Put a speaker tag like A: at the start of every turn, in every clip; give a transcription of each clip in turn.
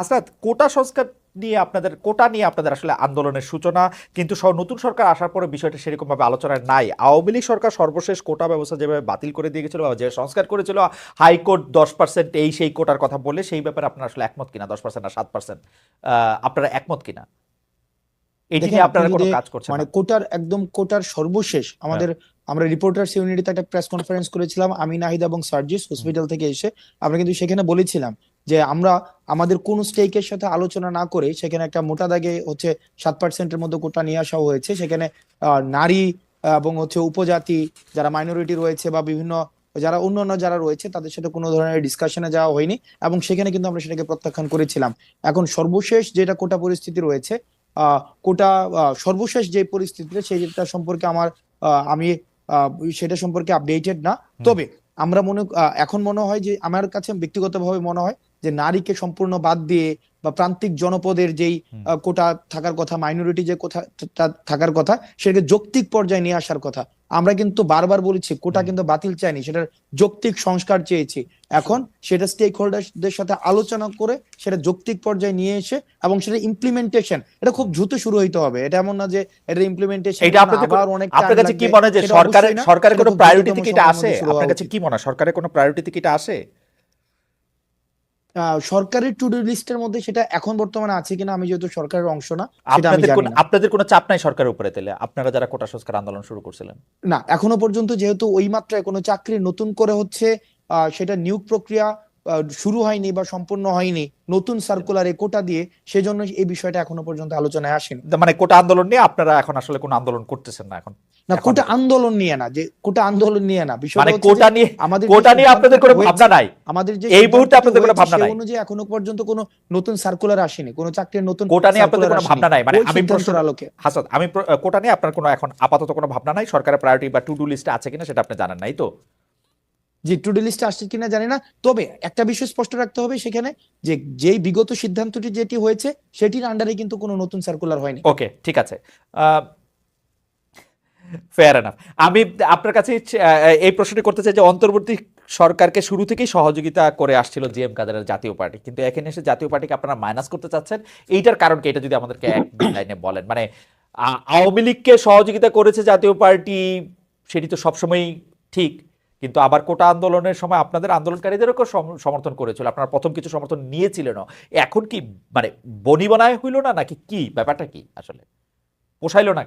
A: আসরাত কোটা সংস্কার নিয়ে আপনাদের কোটা নিয়ে আপনাদের আসলে আন্দোলনের সূচনা কিন্তু নতুন সরকার আসার পরে বিষয়টা সেরকম ভাবে আলোচনায় নাই। আওয়ামী লীগ সরকার সর্বশেষ কোটা ব্যবস্থা যেভাবে বাতিল করে দিয়ে গেছিল বা যে সংস্কার করেছিল হাইকোর্ট দশ পার্সেন্ট এই সেই কোটার কথা বলে সেই ব্যাপারে আপনারা আসলে একমত কিনা? দশ পার্সেন্ট না সাত পার্সেন্ট? আপনারা একমত কিনা? এটি নিয়ে আপনারা কোনো কাজ করছেন
B: মানে কোটার একদম কোটার সর্বশেষ আমাদের আমরা রিপোর্টার্স ইউনিটিতে একটা প্রেস কনফারেন্স করেছিলাম আমি নাহিদ এবং সার্জিস হসপিটাল থেকে এসে আমরা কিন্তু সেখানে বলেছিলাম যে আমরা আমাদের কোন স্টেকের সাথে আলোচনা না করে সেখানে একটা মোটা দাগে হচ্ছে সাত পার্সেন্টের মধ্যে কোটা নিয়ে আসা হয়েছে। সেখানে নারী এবং হচ্ছে উপজাতি যারা মাইনরিটি রয়েছে বা বিভিন্ন যারা অন্যান্য যারা রয়েছে তাদের সাথে কোনো ধরনের ডিসকাশনে যাওয়া হয়নি এবং সেখানে কিন্তু আমরা সেটাকে প্রত্যাখ্যান করেছিলাম। এখন সর্বশেষ যেটা কোটা পরিস্থিতি রয়েছে আহ, কোটা সর্বশেষ যে পরিস্থিতিতে সেইটা সম্পর্কে আমার আহ, আমি আহ, সেটা সম্পর্কে আপডেটেড না। তবে আমরা মনে এখন মনে হয় যে আমার কাছে ব্যক্তিগতভাবে মনে হয় যে নারীকে সম্পূর্ণ বাদ দিয়ে বা প্রান্তিক জনপদের যেই কোটা থাকার কথা মাইনরিটি যে কোথা থাকার কথা সেটাকে যৌক্তিক পর্যায়ে নিয়ে আসার কথা। আমরা কিন্তু বারবার বলেছি কোটা কিন্তু বাতিল চাইনি সেটার যৌক্তিক সংস্কার চেয়েছি। এখন সেটা স্টেক হোল্ডারদের সাথে আলোচনা করে সেটা যৌক্তিক পর্যায়ে নিয়ে এসে এবং সেটা ইমপ্লিমেন্টেশন এটা খুব দ্রুত শুরু হইতে হবে। এটা এমন না যে এটা ইমপ্লিমেন্টেশন
A: এটা আপনাদের
B: আবার অনেক
A: আপনার কাছে কি মনে হয় যে সরকারের সরকারের কোনো প্রায়োরিটি থেকে এটা আসে? আপনার কাছে কি মনে হয়? সরকারের কোনো প্রায়োরিটি থেকে এটা আসে?
B: সরকারের টু ডু লিস্টের মধ্যে সেটা এখন বর্তমানে আছে কিনা আমি যেহেতু সরকারের অংশ না
A: আপনাদের কোনো আপনাদের কোনো চাপ নাই সরকারের উপরে তাহলে? আপনারা যারা কোটা সংস্কার আন্দোলন শুরু করছিলেন।
B: না এখনও পর্যন্ত যেহেতু ওই মাত্রায় কোনো চাকরি নতুন করে হচ্ছে আহ, সেটা নিয়োগ প্রক্রিয়া শুরু হয়নি বা সম্পূর্ণ হয়নি নতুন সার্কুলারে কোটা দিয়ে সেজন্য এই বিষয়টা এখনও পর্যন্ত আলোচনায় আসেনি।
A: মানে কোটা আন্দোলন নিয়ে আপনারা এখন আসলে কোনো আন্দোলন করতেছেন না এখন?
B: না কোটা আন্দোলন নিয়ে না যে কোটা আন্দোলন নিয়ে না বিষয়টা
A: মানে কোটা নিয়ে
B: আমাদের
A: কোটা নিয়ে আপনাদের কোনো ভাবনা নাই?
B: আমাদের যে
A: এই মুহূর্তে আপনাদের কোনো ভাবনা নাই।
B: অনুযায়ী এখনও পর্যন্ত কোনো নতুন সার্কুলার আসেনি কোনো চাকরির নতুন
A: কোটা নিয়ে আপনাদের কোনো ভাবনা নাই? মানে আমি প্রশ্ন
B: আলোকে।
A: হাসাদ আমি কোটা নিয়ে আপনার কোনো এখন আপাতত কোনো ভাবনা নাই? সরকারের প্রায়োরিটি বা টু ডু লিস্টে আছে কিনা সেটা আপনি জানেন নাই তো?
B: যে টু ডু লিস্টে আসছে কিনা জানি না। তবে একটা বিষয় স্পষ্ট রাখতে হবে সেখানে যে যেই বিগত সিদ্ধান্তটি যেটি হয়েছে, সেটির আন্ডারে কিন্তু কোনো নতুন সার্কুলার হয়নি।
A: ওকে ঠিক আছে। ফেয়ার এনাফ আমি আপনার কাছে এই প্রশ্নটি করতে চাই যে অন্তর্বর্তী সরকারকে শুরু থেকেই সহযোগিতা করে আসছিল জিএম কাদেরের জাতীয় পার্টি। কিন্তু এখানে এসে জাতীয় পার্টিকে আপনারা মাইনাস করতে চাচ্ছেন। এইটার কারণ কি? এটা যদি আমাদেরকে এক লাইনে বলেন। মানে আওয়ামী লীগকে সহযোগিতা করেছে জাতীয় পার্টি, সেটি তো সবসময়ই ঠিক। কিন্তু আবার কোটা আন্দোলনের সময় আপনাদের আন্দোলনকারীদেরও সম- সমর্থন করেছিল। আপনারা প্রথম কিছু সমর্থন নিয়েছিলেন। এখন কি মানে বনি বনায় হইল না নাকি কি? ব্যাপারটা কি আসলে? পোষাইলো না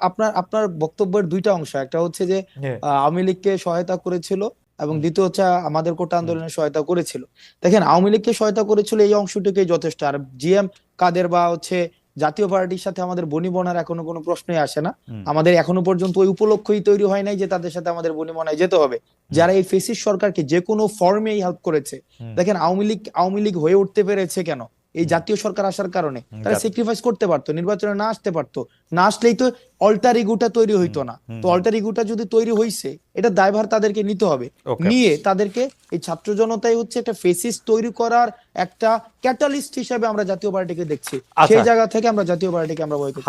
B: আপনার আপনার বক্তব্যের দুইটা অংশ। একটা হচ্ছে যে
A: হ্যাঁ।
B: আওয়ামী লীগকে সহায়তা করেছিল এবং দ্বিতীয় হচ্ছে আমাদের কোটা আন্দোলনে সহায়তা করেছিল। দেখেন আওয়ামী লীগকে সহায়তা করেছিল এই অংশটুকুই যথেষ্ট। আর জিএম কাদের বা হচ্ছে জাতীয় পার্টির সাথে আমাদের বনিবনার এখনও কোনো প্রশ্নই আসে না। আমাদের এখনও পর্যন্ত ওই উপলক্ষই তৈরি হয় নাই যে তাদের সাথে আমাদের বনিবনায় যেতে হবে। যারা এই ফেসিস সরকারকে যে কোনো ফর্মেই হেল্প করেছে দেখেন আওয়ামী লীগ আওয়ামী লীগ হয়ে উঠতে পেরেছে কেন? এই জাতীয় সরকার আসার কারণে। তারা স্যাক্রিফাইস করতে পারতো নির্বাচনে না আসতে পারতো। না আসলেই তো অল্টার ইগুটা তৈরি হইতো না। তো। অল্টার ইগুটা যদি তৈরি হইছে এটা দায়ভার তাদেরকে নিতে হবে। নিয়ে তাদেরকে এই ছাত্র জনতাই হচ্ছে একটা ফেসিস তৈরি করার একটা ক্যাটালিস্ট হিসেবে আমরা জাতীয় পার্টিকে দেখছি।
A: আচ্ছা।
B: সেই জায়গা থেকে আমরা জাতীয় পার্টিকে আমরা বয়কট